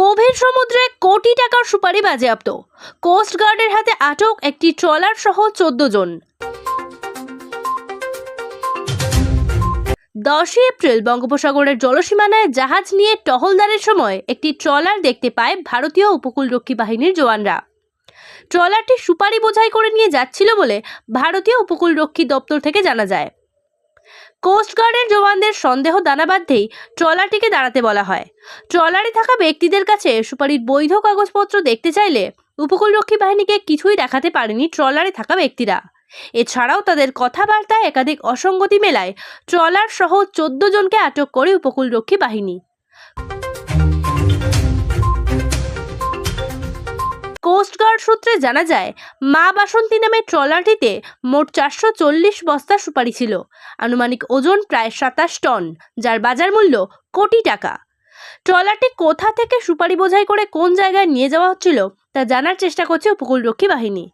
গভীর সমুদ্রে কোটি টাকার সুপারি বাজেয়াপ্ত। কোস্ট গার্ডের হাতে আটক একটি ট্রলার সহ চোদ্দ জন। দশই এপ্রিল বঙ্গোপসাগরের জলসীমানায় জাহাজ নিয়ে টহলদারের সময় একটি ট্রলার দেখতে পায় ভারতীয় উপকূলরক্ষী বাহিনীর জওয়ানরা। ট্রলারটি সুপারি বোঝাই করে নিয়ে যাচ্ছিল বলে ভারতীয় উপকূলরক্ষী দপ্তর থেকে জানা যায়। কোস্টগার্ডের জওয়ানদের সন্দেহ দানা দানাবাধ্যেই ট্রলারটিকে দাঁড়াতে বলা হয়। ট্রলারে থাকা ব্যক্তিদের কাছে সুপারির বৈধ কাগজপত্র দেখতে চাইলে উপকূলরক্ষী বাহিনীকে কিছুই দেখাতে পারেনি ট্রলারে থাকা ব্যক্তিরা। এছাড়াও তাদের কথাবার্তায় একাধিক অসঙ্গতি মেলায় ট্রলার সহ চোদ্দ জনকে আটক করে উপকূলরক্ষী বাহিনী। সূত্রে জানা যায়, মা বাসন্তী নামে ট্রলারটিতে মোট চারশো চল্লিশ বস্তা সুপারি ছিল। আনুমানিক ওজন প্রায় সাতাশ টন, যার বাজার মূল্য কোটি টাকা। ট্রলারটি কোথা থেকে সুপারি বোঝাই করে কোন জায়গায় নিয়ে যাওয়া হচ্ছিল, তা জানার চেষ্টা করছে উপকূলরক্ষী বাহিনী।